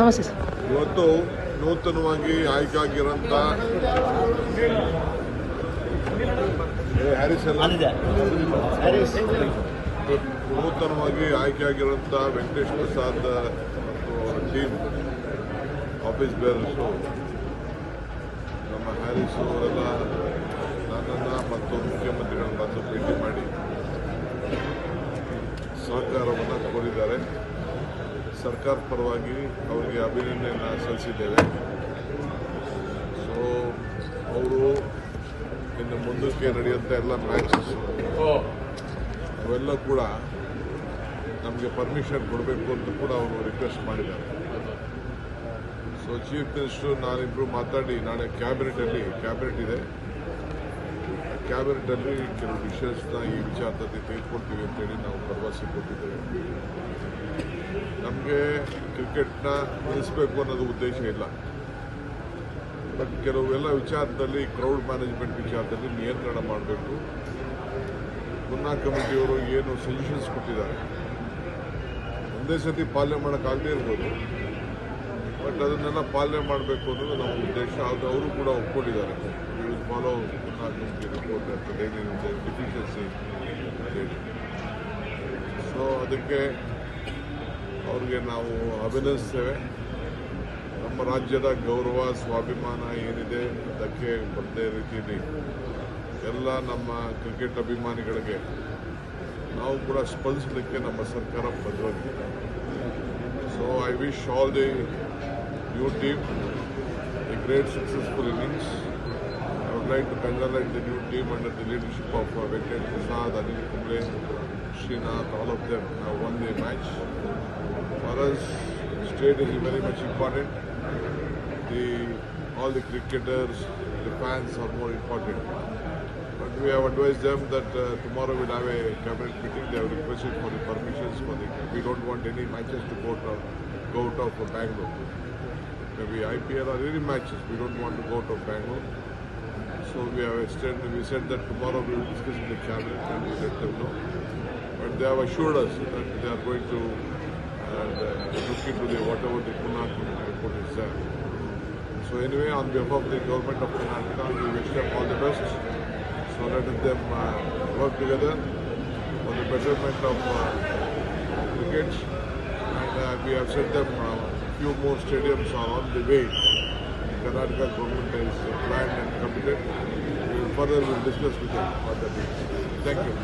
ನಮಸ್ತೆ ಸರ್. ಇವತ್ತು ನೂತನವಾಗಿ ಆಯ್ಕೆ ಆಗಿರೋಂಥ ಏ, ಹ್ಯಾರಿಸ್? ನೂತನವಾಗಿ ಆಯ್ಕೆ ಆಗಿರೋಂಥ ವೆಂಕಟೇಶ್ ಪ್ರಸಾದ್ ಮತ್ತು ಅವರ ಟೀಮ್ ಆಫೀಸ್ ಬೇರರ್ಸು ನಮ್ಮ ಹ್ಯಾರಿಸ್ ಅವರೆಲ್ಲ ನನ್ನ ಮತ್ತು ಮುಖ್ಯಮಂತ್ರಿಗಳನ್ನ ಭೇಟಿ ಮಾಡಿ ಸಹಕಾರವನ್ನು ಸರ್ಕಾರ ಪರವಾಗಿ ಅವರಿಗೆ ಅಭಿನಂದನೆಯನ್ನು ಸಲ್ಲಿಸಿದ್ದೇವೆ. ಸೊ ಅವರು ಇನ್ನು ಮುಂದಕ್ಕೆ ನಡೆಯುವಂಥ ಎಲ್ಲ ಮ್ಯಾಚಸ್ಸು ಅವೆಲ್ಲ ಕೂಡ ನಮಗೆ ಪರ್ಮಿಷನ್ ಕೊಡಬೇಕು ಅಂತ ಕೂಡ ಅವರು ರಿಕ್ವೆಸ್ಟ್ ಮಾಡಿದ್ದಾರೆ. ಸೊ ಚೀಫ್ ಮಿನಿಸ್ಟರ್ ನಾನಿಬ್ಬರು ಮಾತಾಡಿ ನಾಳೆ ಕ್ಯಾಬಿನೆಟಲ್ಲಿ ಕ್ಯಾಬಿನೆಟ್ ಇದೆ. ಕ್ಯಾಬಿನೆಟಲ್ಲಿ ಕೆಲವು ಡಿಸಿಷನ್ಸ್ನ ಈ ವಿಚಾರದಲ್ಲಿ ತೆಗೆದುಕೊಳ್ತೀವಿ ಅಂತೇಳಿ ನಾವು ಭರವಸೆ ಕೊಟ್ಟಿದ್ದೇವೆ. ನಮಗೆ ಕ್ರಿಕೆಟ್ನ ನಿಲ್ಲಿಸಬೇಕು ಅನ್ನೋದು ಉದ್ದೇಶ ಇಲ್ಲ. ಬಟ್ ಕೆಲವೆಲ್ಲ ವಿಚಾರದಲ್ಲಿ ಕ್ರೌಡ್ ಮ್ಯಾನೇಜ್ಮೆಂಟ್ ವಿಚಾರದಲ್ಲಿ ನಿಯಂತ್ರಣ ಮಾಡಬೇಕು. ಮುನ್ನಾ ಕಮಿಟಿಯವರು ಏನು ಸಜೆಷನ್ಸ್ ಕೊಟ್ಟಿದ್ದಾರೆ. ಒಂದೇ ಸತಿ ಪಾಲನೆ ಮಾಡೋಕ್ಕಾಗದೇ ಇರ್ಬೋದು. ಬಟ್ ಅದನ್ನೆಲ್ಲ ಪಾಲನೆ ಮಾಡಬೇಕು ಅನ್ನೋದು ನಮ್ಮ ಉದ್ದೇಶ. ಅದು ಅವರು ಕೂಡ ಒಪ್ಕೊಂಡಿದ್ದಾರೆ. ಫಾಲೋ ಪುನಃ ಕಮಿಟಿ ರಿಪೋರ್ಟ್ ಅಂತ ಏನೇನಿದೆ ಡಿಫಿಷಿಯನ್ಸಿ ಅಂತೇಳಿ ಸೊ ಅದಕ್ಕೆ ಅವ್ರಿಗೆ ನಾವು ಅಭಿನಂದಿಸ್ತೇವೆ ನಮ್ಮ ರಾಜ್ಯದ ಗೌರವ ಸ್ವಾಭಿಮಾನ ಏನಿದೆ ಅದಕ್ಕೆ ಬರದೇ ರೀತಿಯಲ್ಲಿ ಎಲ್ಲ ನಮ್ಮ ಕ್ರಿಕೆಟ್ ಅಭಿಮಾನಿಗಳಿಗೆ ನಾವು ಕೂಡ ಸ್ಪಂದಿಸಲಿಕ್ಕೆ ನಮ್ಮ ಸರ್ಕಾರ ಬದ್ಧವಾಗಿದೆ so I wish all the you team a great successful innings supplied to finalize the new team under the leadership of uh, Venkat Prasad, Anil Kumble, Srinath, all of them have won their match. For us, state is very much important. The, all the cricketers, the fans are more important. But we have advised them that uh, tomorrow we'll have a cabinet meeting. They have requested for the permissions for the. We don't want any matches to go out, go out of Bangalore. Maybe IPL or any matches. We don't want to go out of Bangalore. So we have extended. We said that tomorrow we will discuss in the cabinet and we let them know. But they have assured us that they are going to uh, look into the whatever the committee report is there. So anyway, on behalf of the government of Karnataka, we wish them all the best. So let them uh, work together for the betterment of uh, cricket. And uh, we have said them uh, few more stadiums are on the way. Karnataka government is planned and committed. We further will discuss with them what that is. Thank you.